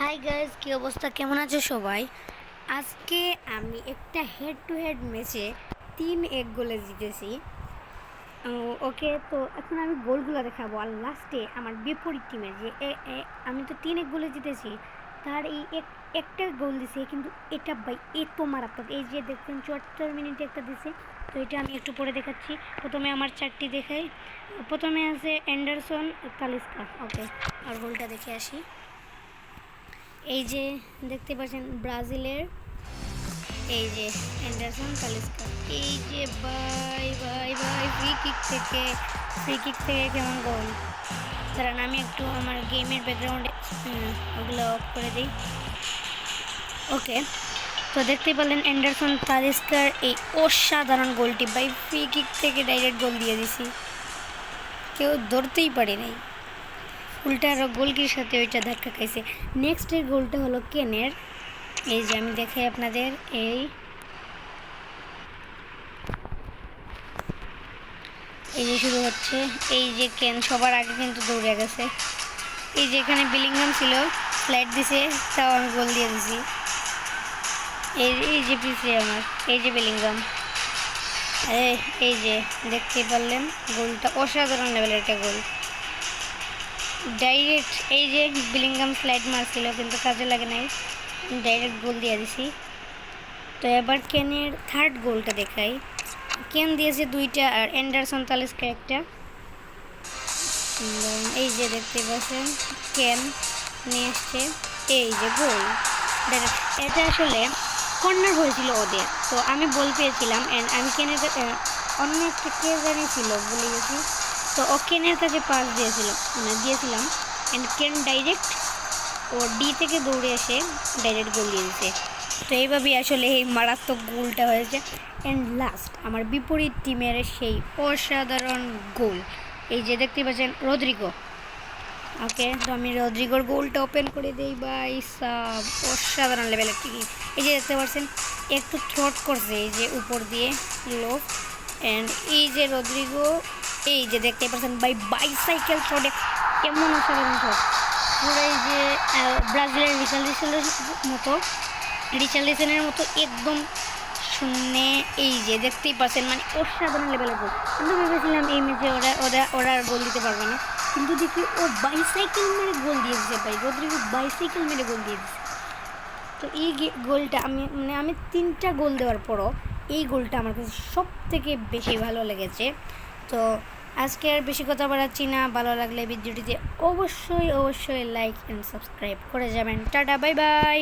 Hi guys কী অবস্থা? কেমন আছো সবাই? আজকে আমি একটা হেড টু হেড ম্যাচে তিন এক গোলে জিতেছি। ওকে তো এখন আমি গোলগুলো দেখাবো। আর লাস্টে আমার বিপরীত টিমে যে আমি তো তিন এক গোলে জিতেছি, তার এই এক, একটা গোল দিছে, কিন্তু এটা বাই এত মারাত্মক। এই যে দেখছেন, চুয়াত্তর মিনিটে একটা দিছে, তো এটা আমি একটু পরে দেখাচ্ছি। প্রথমে আমার চারটি দেখাই। প্রথমে আছে অ্যান্ডারসন কালিস্কা ওকে আর গোলটা দেখে আসি। এই যে দেখতে পাচ্ছেন ব্রাজিলের। এই যে অ্যান্ডারসন কালিস্কা এই যে by by by free kick থেকে ফ্রি কিক থেকে কেমন গোল কারণ আমি একটু আমার গেমের ব্যাকগ্রাউন্ডে ওগুলো অফ করে দিই। ওকে তো দেখতে পেলেন অ্যান্ডারসন তালিস্কার এই অসাধারণ গোলটি বাই ফ্রি কিক থেকে ডাইরেক্ট গোল দিয়ে দিছি। কেউ ধরতেই পারে নাই উল্টা আরও গোলকির সাথে ওইটা ধাক্কা খাইছে। নেক্সটের গোলটা হলো কেনের। এই যে আমি দেখাই আপনাদের, এই। এই যে শুরু হচ্ছে। এই যে কেন সবার আগে কিন্তু দৌড়ে গেছে। এই যে এখানে বিলিংহাম ছিল ফ্লাইট দিছে, তাও আমি গোল দিয়ে দিছি। এই এই যে পিছিয়ে আমার, এই যে বিলিংহাম। এই এই যে দেখতে পারলেন, গোলটা অসাধারণ লেভেলের একটা গোল। ডাইরেক্ট এই যে বিলিংগাম স্লাইড মারছিল, কিন্তু কাজে লাগে নাই। ডাইরেক্ট গোল দিয়ে দিছি। তো এবার কেনের থার্ড গোলটা দেখাই। কেন দিয়েছে দুইটা, আর অ্যান্ডারসন তালিস্কা একটা। এই যে দেখতে পাচ্ছেন কেন নিয়ে এসছে। এই যে গোল এটা আসলে কর্নার হয়েছিল ওদের। তো আমি বল পেয়েছিলাম অ্যান্ড আমি কেনের অন্য একটা কে জানি ছিল, ভুলে গেছি। তো ও কেনের কাছে পাস দিয়েছিল মানে দিয়েছিলাম অ্যান্ড কেন ডাইরেক্ট ও ডি থেকে দৌড়ে এসে ডাইরেক্ট গোল দিয়ে দিছে তো এইভাবেই আসলে এই মারাত্মক গোলটা হয়েছে। অ্যান্ড লাস্ট আমার বিপরীত টিমের সেই অসাধারণ গোল এই যে দেখতে পাচ্ছেন, রদ্রিগো। ওকে, তো আমি রদ্রিগোর গোলটা ওপেন করে দিই বাই সাব, অসাধারণ লেভেলের ঠিকই এই যে দেখতে পাচ্ছেন, একটু থ্রট করছে, এই যে উপর দিয়ে লোক অ্যান্ড এই যে রদ্রিগো এই যে দেখতে পাচ্ছেন বাই বাইসাইকেল থ্রটে কেমন অসাধারণ থ্রট পুরো এই যে ব্রাজিলের রিচার্লিসনের মতো রিচার্লিসনের মতো একদম শূন্যে এই যে দেখতেই পাচ্ছেন মানে অসাধারণ লেভেলের গোল আমরা ভেবেছিলাম এই ম্যাচে ওরা ওরা ওরা আর গোল দিতে পারবে না। কিন্তু দেখি ও বাইসাইকেল মেরে গোল দিয়ে দিচ্ছে ভাই। রদ্রিগো বাইসাইকেল মেরে গোল দিয়ে দিচ্ছে তো এই গোলটা আমি মানে আমি তিনটা গোল দেওয়ার পরও এই গোলটা আমার কাছে সব থেকে বেশি ভালো লেগেছে। তো আজকে আর বেশি কথা বাড়াচ্ছি না। ভালো লাগলে ভিডিওটিতে অবশ্যই অবশ্যই লাইক অ্যান্ড সাবস্ক্রাইব করে যাবেন। Tata bye bye